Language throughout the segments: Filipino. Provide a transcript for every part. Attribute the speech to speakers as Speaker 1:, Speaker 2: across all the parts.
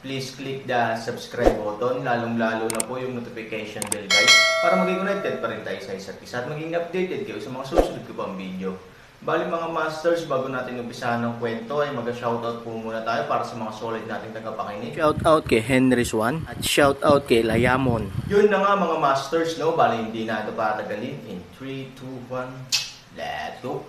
Speaker 1: please click the subscribe button, lalong-lalo na po yung notification bell guys, para maging connected pa rin tayo sa isa't isa at maging updated kayo sa mga susunod ko pang video. Bali mga masters, bago natin umpisahan ng kwento ay mag-shoutout po muna tayo para sa mga solid nating tagapakinig.
Speaker 2: Shout out kay Henry Swan at shout out kay Layamon.
Speaker 1: Yun na nga mga masters, no? Bali hindi na ito patagalin. In 3, 2, 1, let's go!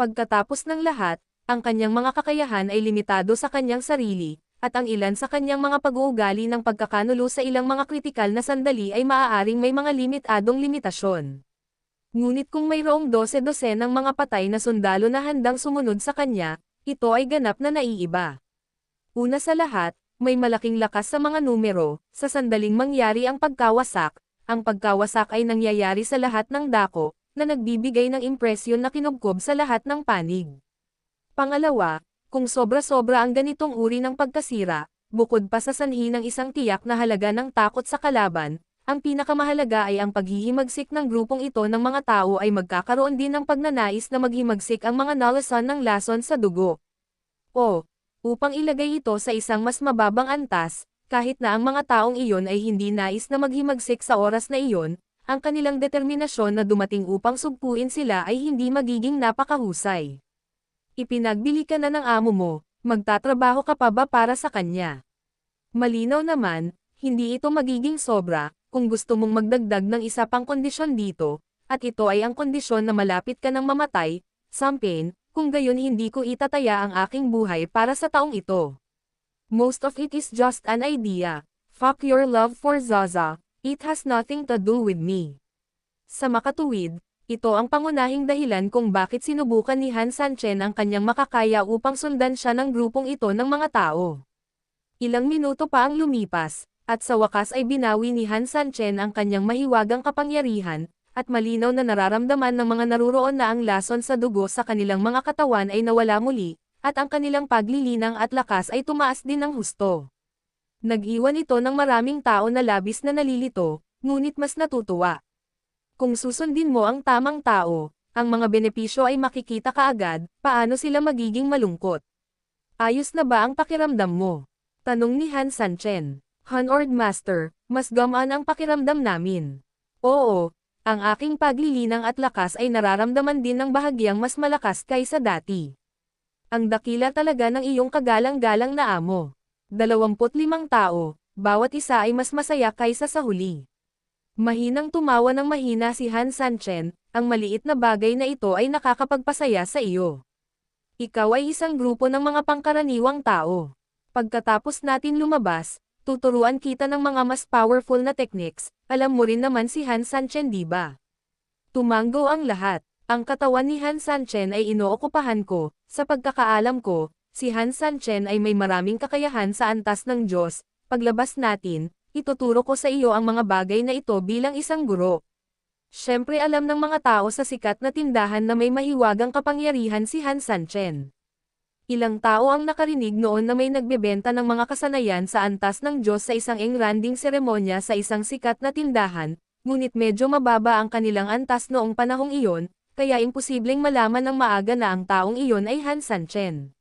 Speaker 3: Pagkatapos ng lahat, ang kanyang mga kakayahan ay limitado sa kanyang sarili, at ang ilan sa kanyang mga pag-uugali ng pagkakanulo sa ilang mga kritikal na sandali ay maaaring may mga limitadong limitasyon. Ngunit kung mayroong dose-dose ng mga patay na sundalo na handang sumunod sa kanya, ito ay ganap na naiiba. Una sa lahat, may malaking lakas sa mga numero, sa sandaling mangyari ang pagkawasak, ang pagkawasak ay nangyayari sa lahat ng dako, na nagbibigay ng impresyon na kinubkob sa lahat ng panig. Pangalawa, kung sobra-sobra ang ganitong uri ng pagkasira, bukod pa sa sanhi ng isang tiyak na halaga ng takot sa kalaban, ang pinakamahalaga ay ang paghihimagsik ng grupong ito ng mga tao ay magkakaroon din ng pagnanais na maghimagsik ang mga nalasan ng lason sa dugo. O, upang ilagay ito sa isang mas mababang antas, kahit na ang mga taong iyon ay hindi nais na maghimagsik sa oras na iyon, ang kanilang determinasyon na dumating upang sugpuin sila ay hindi magiging napakahusay. Ipinagbili ka na ng amo mo, magtatrabaho ka pa ba para sa kanya? Malinaw naman, hindi ito magiging sobra, kung gusto mong magdagdag ng isa pang kondisyon dito, at ito ay ang kondisyon na malapit ka ng mamatay, sampin, kung gayon hindi ko itataya ang aking buhay para sa taong ito. Most of it is just an idea. Fuck your love for Zaza, it has nothing to do with me. Sa makatuwid, ito ang pangunahing dahilan kung bakit sinubukan ni Han Sanchen ang kanyang makakaya upang sundan siya ng grupong ito ng mga tao. Ilang minuto pa ang lumipas, at sa wakas ay binawi ni Han Sanchen ang kanyang mahiwagang kapangyarihan, at malinaw na nararamdaman ng mga naruroon na ang lason sa dugo sa kanilang mga katawan ay nawala muli, at ang kanilang paglilinang at lakas ay tumaas din ng husto. Nag-iwan ito ng maraming tao na labis na nalilito, ngunit mas natutuwa. Kung susundin mo ang tamang tao, ang mga benepisyo ay makikita kaagad, paano sila magiging malungkot. Ayos na ba ang pakiramdam mo? Tanong ni Han Sanchen. Hanord Master, mas gamaan ang pakiramdam namin. Oo, ang aking paglilinang at lakas ay nararamdaman din ng bahagyang mas malakas kaysa dati. Ang dakila talaga ng iyong kagalang-galang na amo. 25 tao, bawat isa ay mas masaya kaysa sa huli. Mahinang tumawa ng mahina si Han Sanchen, ang maliit na bagay na ito ay nakakapagpasaya sa iyo. Ikaw ay isang grupo ng mga pangkaraniwang tao. Pagkatapos natin lumabas, tuturuan kita ng mga mas powerful na techniques, alam mo rin naman si Han Sanchen di ba? Tumanggo ang lahat. Ang katawan ni Han Sanchen ay inookupahan ko, sa pagkakaalam ko, si Han Sanchen ay may maraming kakayahan sa antas ng Diyos, paglabas natin, ituturo ko sa iyo ang mga bagay na ito bilang isang guro. Siyempre alam ng mga tao sa sikat na tindahan na may mahiwagang kapangyarihan si Han Sanchen. Ilang tao ang nakarinig noon na may nagbebenta ng mga kasanayan sa antas ng Diyos sa isang engranding seremonya sa isang sikat na tindahan, ngunit medyo mababa ang kanilang antas noong panahong iyon, kaya imposibleng malaman ng maaga na ang taong iyon ay Han Sanchen.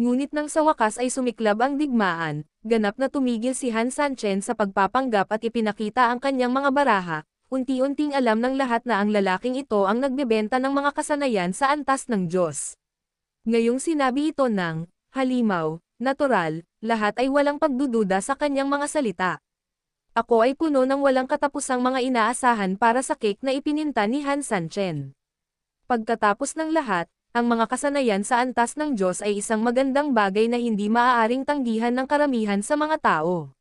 Speaker 3: Ngunit nang sa wakas ay sumiklab ang digmaan, ganap na tumigil si Han Sanchen sa pagpapanggap at ipinakita ang kanyang mga baraha, unti-unting alam ng lahat na ang lalaking ito ang nagbebenta ng mga kasanayan sa antas ng Diyos. Ngayong sinabi ito ng, halimaw, natural, lahat ay walang pagdududa sa kanyang mga salita. Ako ay puno ng walang katapusang mga inaasahan para sa cake na ipininta ni Han Sanchen. Pagkatapos ng lahat, ang mga kasanayan sa antas ng Diyos ay isang magandang bagay na hindi maaaring tanggihan ng karamihan sa mga tao.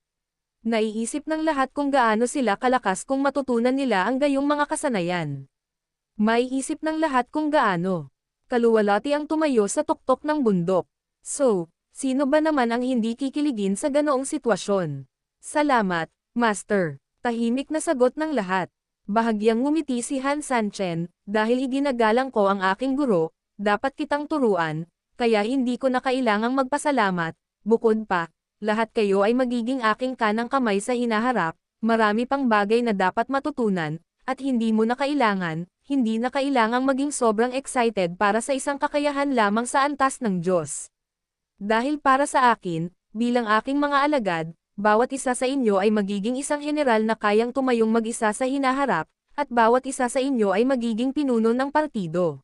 Speaker 3: Naiisip ng lahat kung gaano sila kalakas kung matutunan nila ang gayong mga kasanayan. Maiisip ng lahat kung gaano kaluwalati ang tumayo sa tuktok ng bundok. So, sino ba naman ang hindi kikiligin sa ganoong sitwasyon? Salamat, Master. Tahimik na sagot ng lahat. Bahagyang ngumiti si Han Sanchen, dahil iginagalang ko ang aking guro, dapat kitang turuan, kaya hindi ko na kailangang magpasalamat, bukod pa, lahat kayo ay magiging aking kanang kamay sa hinaharap, marami pang bagay na dapat matutunan, at hindi mo na kailangan, hindi na kailangang maging sobrang excited para sa isang kakayahan lamang sa antas ng Diyos. Dahil para sa akin, bilang aking mga alagad, bawat isa sa inyo ay magiging isang general na kayang tumayong mag-isa sa hinaharap, at bawat isa sa inyo ay magiging pinuno ng partido.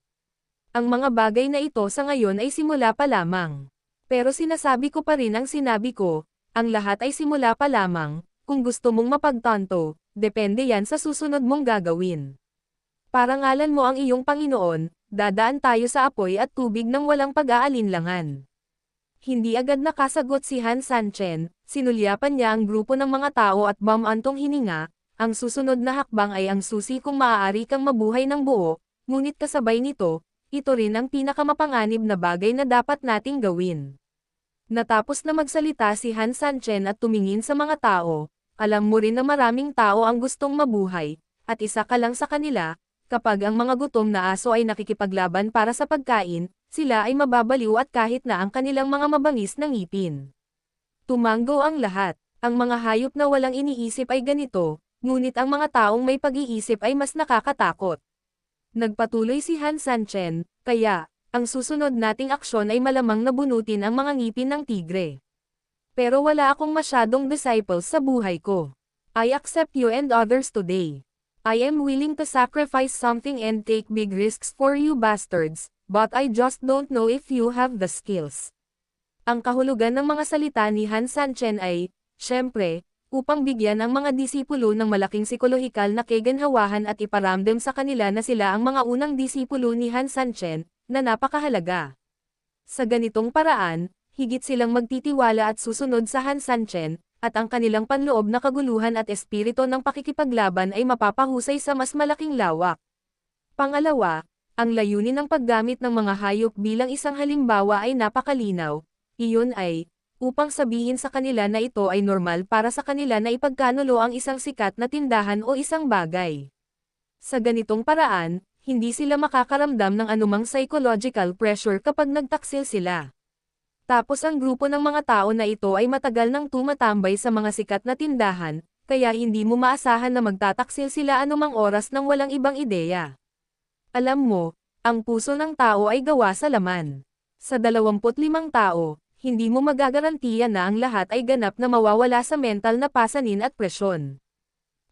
Speaker 3: Ang mga bagay na ito sa ngayon ay simula pa lamang. Pero sinasabi ko pa rin ang sinabi ko, ang lahat ay simula pa lamang, kung gusto mong mapagtanto, depende yan sa susunod mong gagawin. Parangalan mo ang iyong Panginoon, dadaan tayo sa apoy at tubig ng walang pag-aalinlangan. Hindi agad nakasagot si Han Sanchen, sinulyapan niya ang grupo ng mga tao at bamantong hininga, ang susunod na hakbang ay ang susi kung maaari kang mabuhay ng buo, ngunit kasabay nito, ito rin ang pinakamapanganib na bagay na dapat nating gawin. Natapos na magsalita si Han Sanchen at tumingin sa mga tao, alam mo rin na maraming tao ang gustong mabuhay, at isa ka lang sa kanila, kapag ang mga gutom na aso ay nakikipaglaban para sa pagkain, sila ay mababaliw at kahit na ang kanilang mga mabangis ng ngipin. Tumanggo ang lahat, ang mga hayop na walang iniisip ay ganito, ngunit ang mga taong may pag-iisip ay mas nakakatakot. Nagpatuloy si Han Sanchen, kaya, ang susunod nating aksyon ay malamang nabunutin ang mga ngipin ng tigre. Pero wala akong masyadong disciples sa buhay ko. I accept you and others today. I am willing to sacrifice something and take big risks for you bastards, but I just don't know if you have the skills. Ang kahulugan ng mga salita ni Han Sanchen ay, syempre, upang bigyan ang mga disipulo ng malaking psikolohikal na kegenhawahan at iparamdam sa kanila na sila ang mga unang disipulo ni Han Sanchen, na napakahalaga. Sa ganitong paraan, higit silang magtitiwala at susunod sa Han Sanchen, at ang kanilang panloob na kaguluhan at espirito ng pakikipaglaban ay mapapahusay sa mas malaking lawak. Pangalawa, ang layunin ng paggamit ng mga hayop bilang isang halimbawa ay napakalinaw, iyon ay, upang sabihin sa kanila na ito ay normal para sa kanila na ipagkanulo ang isang sikat na tindahan o isang bagay. Sa ganitong paraan, hindi sila makakaramdam ng anumang psychological pressure kapag nagtaksil sila. Tapos ang grupo ng mga tao na ito ay matagal nang tumatambay sa mga sikat na tindahan, kaya hindi mo maasahan na magtataksil sila anumang oras nang walang ibang ideya. Alam mo, ang puso ng tao ay gawa sa laman. Sa 25 tao, hindi mo magagarantiya na ang lahat ay ganap na mawawala sa mental na pasanin at presyon.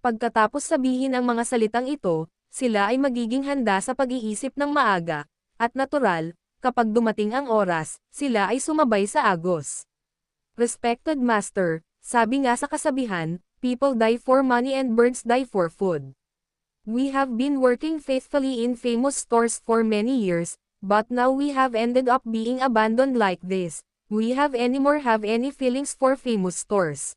Speaker 3: Pagkatapos sabihin ang mga salitang ito, sila ay magiging handa sa pag-iisip ng maaga, at natural, kapag dumating ang oras, sila ay sumabay sa agos. Respected Master, sabi nga sa kasabihan, people die for money and birds die for food. We have been working faithfully in famous stores for many years, but now we have ended up being abandoned like this. We have any more have any feelings for famous stores.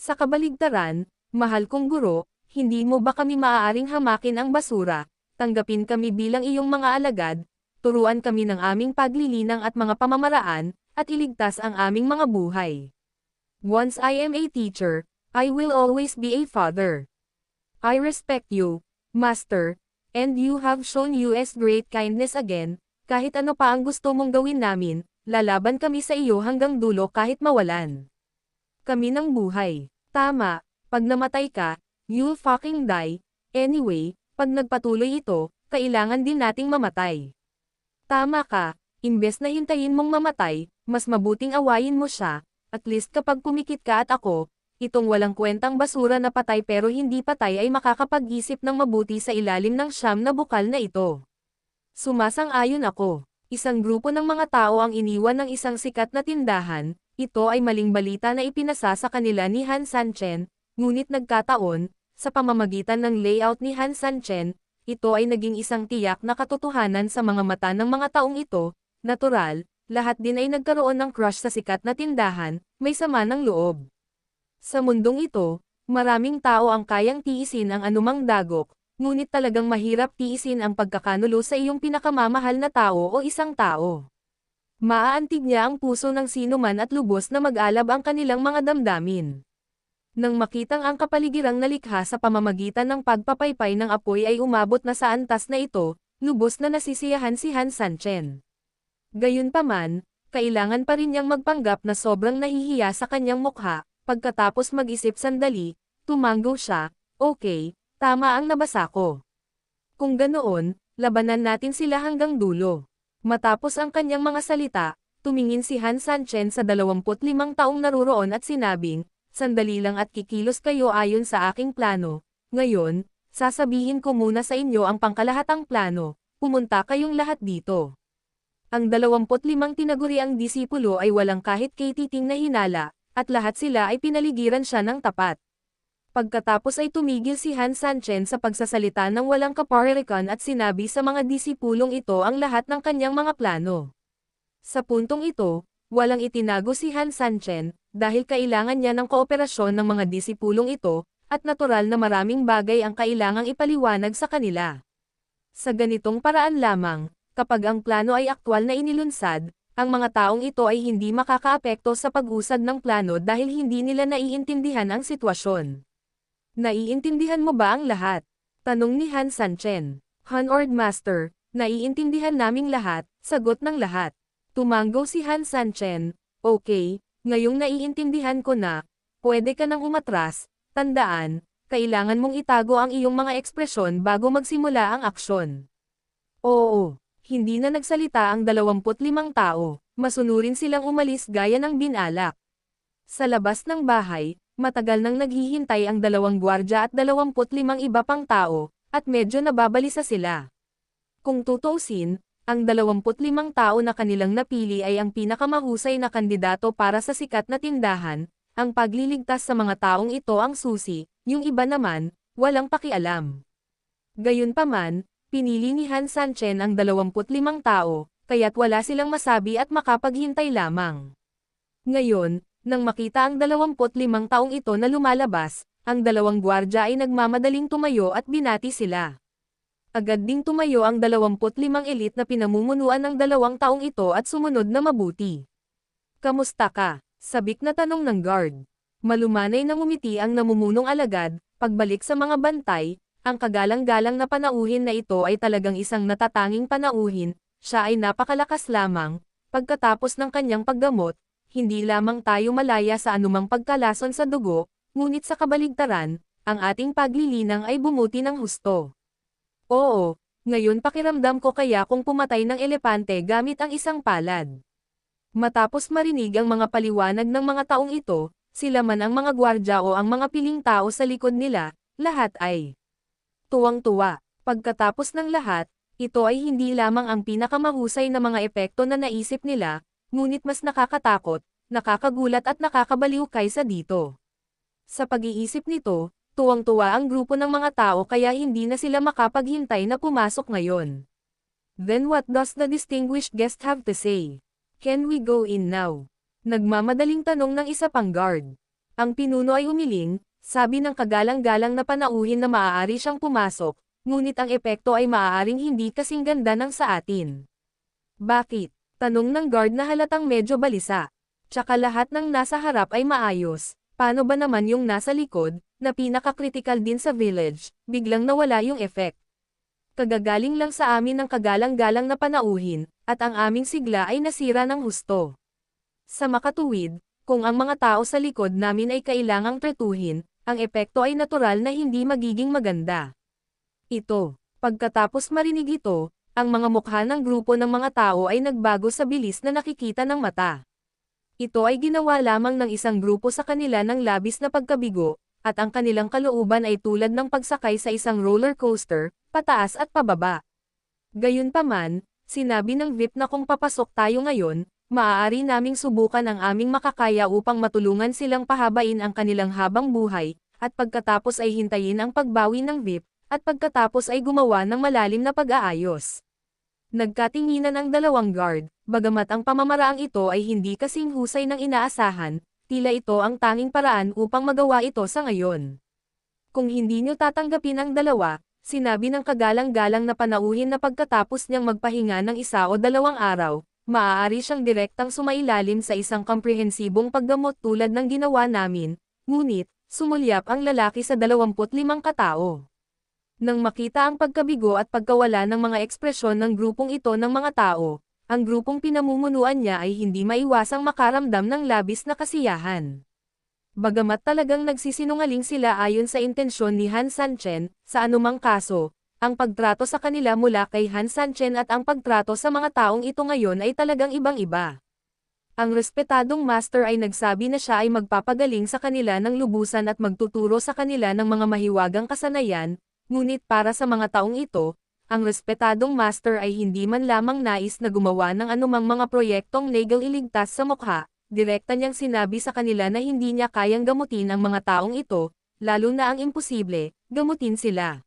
Speaker 3: Sa kabaligtaran, mahal kong guro, hindi mo ba kami maaaring hamakin ang basura, tanggapin kami bilang iyong mga alagad, turuan kami ng aming paglilinang at mga pamamaraan, at iligtas ang aming mga buhay. Once I am a teacher, I will always be a father. I respect you, Master, and you have shown us great kindness again, kahit ano pa ang gusto mong gawin namin, lalaban kami sa iyo hanggang dulo kahit mawalan. Kami ng buhay. Tama, pag namatay ka, you'll fucking die. Anyway, pag nagpatuloy ito, kailangan din nating mamatay. Tama ka, imbes na hintayin mong mamatay, mas mabuting awayin mo siya, at least kapag kumikit ka at ako, itong walang kwentang basura na patay pero hindi patay ay makakapag-isip ng mabuti sa ilalim ng siyam na bukal na ito. Sumasang-ayon ako. Isang grupo ng mga tao ang iniwan ng isang sikat na tindahan, ito ay maling balita na ipinasa sa kanila ni Han Sanchen, ngunit nagkataon, sa pamamagitan ng layout ni Han Sanchen, ito ay naging isang tiyak na katotohanan sa mga mata ng mga taong ito, natural, lahat din ay nagkaroon ng crush sa sikat na tindahan, may sama ng loob. Sa mundong ito, maraming tao ang kayang tiisin ang anumang dagok, ngunit talagang mahirap tiisin ang pagkakanulo sa iyong pinakamamahal na tao o isang tao. Maaantig niya ang puso ng sino man at lubos na mag-alab ang kanilang mga damdamin. Nang makitang ang kapaligirang nalikha sa pamamagitan ng pagpapaypay ng apoy ay umabot na sa antas na ito, lubos na nasisiyahan si Han Sanchen. Gayunpaman, kailangan pa rin niyang magpanggap na sobrang nahihiya sa kanyang mukha, pagkatapos mag-isip sandali, tumanggo siya, okay, tama ang nabasa ko. Kung ganoon, labanan natin sila hanggang dulo. Matapos ang kanyang mga salita, tumingin si Han Sanchen sa 25 taong naruroon at sinabing, sandali lang at kikilos kayo ayon sa aking plano. Ngayon, sasabihin ko muna sa inyo ang pangkalahatang plano, pumunta kayong lahat dito. Ang 25 tinaguriang disipulo ay walang kahit katiting na hinala, at lahat sila ay pinaligiran siya ng tapat. Pagkatapos ay tumigil si Han Sanchen sa pagsasalita ng walang kaparirikan at sinabi sa mga disipulong ito ang lahat ng kanyang mga plano. Sa puntong ito, walang itinago si Han Sanchen, dahil kailangan niya ng kooperasyon ng mga disipulong ito, at natural na maraming bagay ang kailangang ipaliwanag sa kanila. Sa ganitong paraan lamang, kapag ang plano ay aktwal na inilunsad, ang mga taong ito ay hindi makakaapekto sa pag-usad ng plano dahil hindi nila naiintindihan ang sitwasyon. Naiintindihan mo ba ang lahat? Tanong ni Han Sanchen. Han Ord Master, naiintindihan naming lahat, sagot ng lahat. Tumanggo si Han Sanchen, okay, ngayong naiintindihan ko na, pwede ka nang umatras, tandaan, kailangan mong itago ang iyong mga ekspresyon bago magsimula ang aksyon. Oo, hindi na nagsalita ang 25 tao, masunurin silang umalis gaya ng binalak. Sa labas ng bahay, matagal nang naghihintay ang dalawang gwardya at 25 iba pang tao, at medyo nababalisa sila. Kung tutuusin, ang 25 tao na kanilang napili ay ang pinakamahusay na kandidato para sa sikat na tindahan, ang pagliligtas sa mga taong ito ang susi, yung iba naman, walang pakialam. Gayunpaman, pinili ni Han Sanchen ang 25 tao, kaya't wala silang masabi at makapaghintay lamang. Ngayon, nang makita ang 25 taong ito na lumalabas, ang dalawang gwardya ay nagmamadaling tumayo at binati sila. Agad ding tumayo ang 25 elite na pinamumunuan ng dalawang taong ito at sumunod na mabuti. Kamusta ka? Sabik na tanong ng guard. Malumanay na ngumiti ang namumunong alagad, pagbalik sa mga bantay, ang kagalang-galang na panauhin na ito ay talagang isang natatanging panauhin, siya ay napakalakas lamang, pagkatapos ng kanyang paggamot, hindi lamang tayo malaya sa anumang pagkalason sa dugo, ngunit sa kabaligtaran, ang ating paglilinang ay bumuti ng husto. Oo, ngayon pakiramdam ko kaya kung pumatay ng elepante gamit ang isang palad. Matapos marinig ang mga paliwanag ng mga taong ito, sila man ang mga gwardya o ang mga piling tao sa likod nila, lahat ay tuwang-tuwa. Pagkatapos ng lahat, ito ay hindi lamang ang pinakamahusay na mga epekto na naisip nila, ngunit mas nakakatakot, nakakagulat at nakakabaliw kaysa dito. Sa pag-iisip nito, tuwang-tuwa ang grupo ng mga tao kaya hindi na sila makapaghintay na pumasok ngayon. Then what does the distinguished guest have to say? Can we go in now? Nagmamadaling tanong ng isa pang guard. Ang pinuno ay umiling, sabi ng kagalang-galang na panauhin na maaari siyang pumasok, ngunit ang epekto ay maaaring hindi kasing ganda ng sa atin. Bakit? Tanong ng guard na halatang medyo balisa. Tsaka lahat ng nasa harap ay maayos, paano ba naman yung nasa likod, na pinaka-critical din sa village, biglang nawala yung effect. Kagagaling lang sa amin ng kagalang-galang na panauhin, at ang aming sigla ay nasira ng husto. Sa makatuwid, kung ang mga tao sa likod namin ay kailangang tretuhin, ang epekto ay natural na hindi magiging maganda. Ito, pagkatapos marinig ito, ang mga mukha ng grupo ng mga tao ay nagbago sa bilis na nakikita ng mata. Ito ay ginawa lamang ng isang grupo sa kanila ng labis na pagkabigo, at ang kanilang kalooban ay tulad ng pagsakay sa isang roller coaster, pataas at pababa. Gayunpaman, sinabi ng VIP na kung papasok tayo ngayon, maaari naming subukan ang aming makakaya upang matulungan silang pahabain ang kanilang habang buhay, at pagkatapos ay hintayin ang pagbawi ng VIP, at pagkatapos ay gumawa ng malalim na pag-aayos. Nagkatinginan ang dalawang guard, bagamat ang pamamaraang ito ay hindi kasing husay ng inaasahan, tila ito ang tanging paraan upang magawa ito sa ngayon. Kung hindi nyo tatanggapin ang dalawa, sinabi ng kagalang-galang na panauhin na pagkatapos niyang magpahinga ng isa o dalawang araw, maaari siyang direktang sumailalim sa isang komprehensibong paggamot tulad ng ginawa namin, ngunit, sumulyap ang lalaki sa 25 katao. Nang makita ang pagkabigo at pagkawala ng mga ekspresyon ng grupong ito ng mga tao, ang grupong pinamumunuan niya ay hindi maiwasang makaramdam ng labis na kasiyahan. Bagamat talagang nagsisinungaling sila ayon sa intensyon ni Han Sanchen, sa anumang kaso, ang pagtrato sa kanila mula kay Han Sanchen at ang pagtrato sa mga taong ito ngayon ay talagang ibang-iba. Ang respetadong master ay nagsabi na siya ay magpapagaling sa kanila ng lubusan at magtuturo sa kanila ng mga mahiwagang kasanayan, ngunit para sa mga taong ito, ang respetadong master ay hindi man lamang nais na gumawa ng anumang mga proyektong legal iligtas sa mukha, direkta niyang sinabi sa kanila na hindi niya kayang gamutin ang mga taong ito, lalo na ang imposible, gamutin sila.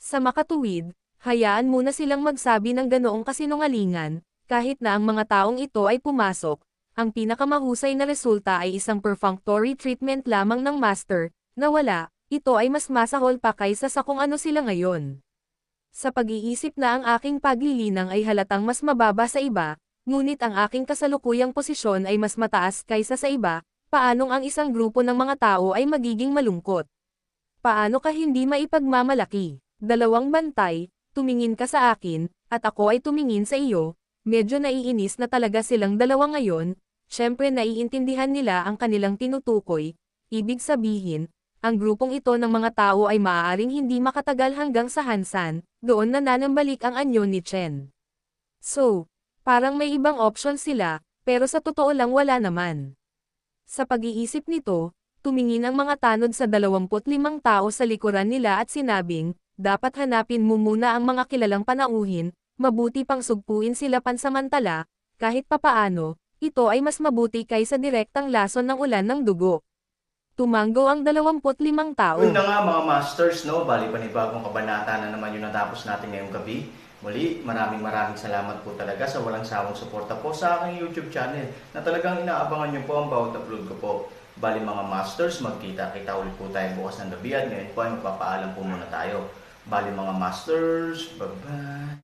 Speaker 3: Sa makatuwid, hayaan muna silang magsabi ng ganoong kasinungalingan, kahit na ang mga taong ito ay pumasok, ang pinakamahusay na resulta ay isang perfunctory treatment lamang ng master, na wala, ito ay mas masahol pa kaysa sa kung ano sila ngayon. Sa pag-iisip na ang aking paglilinang ay halatang mas mababa sa iba, ngunit ang aking kasalukuyang posisyon ay mas mataas kaysa sa iba, paanong ang isang grupo ng mga tao ay magiging malungkot? Paano ka hindi maipagmamalaki? Dalawang bantay, tumingin ka sa akin, at ako ay tumingin sa iyo, medyo naiinis na talaga silang dalawa ngayon, syempre naiintindihan nila ang kanilang tinutukoy, ibig sabihin, ang grupong ito ng mga tao ay maaaring hindi makatagal hanggang sa Hansan, doon na nanambalik ang anyo ni Chen. So, parang may ibang option sila, pero sa totoo lang wala naman. Sa pag-iisip nito, tumingin ang mga tanod sa 25 tao sa likuran nila at sinabing, dapat hanapin mo muna ang mga kilalang panauhin, mabuti pang sugpuin sila pansamantala, kahit papaano, ito ay mas mabuti kaysa direktang lason ng ulan ng dugo. Tumanggo ang 25 tao.
Speaker 1: Yun nga mga masters, no? Bali panibagong kabanata na naman yung natapos natin ngayong gabi. Muli, maraming maraming salamat po talaga sa walang sawang suporta po sa aking YouTube channel na talagang inaabangan niyo po ang bawat upload ko po. Bali mga masters, magkita-kita ulit po tayo bukas ng gabi at ngayon po ay magpapaalam po muna tayo. Bali mga masters, bye-bye!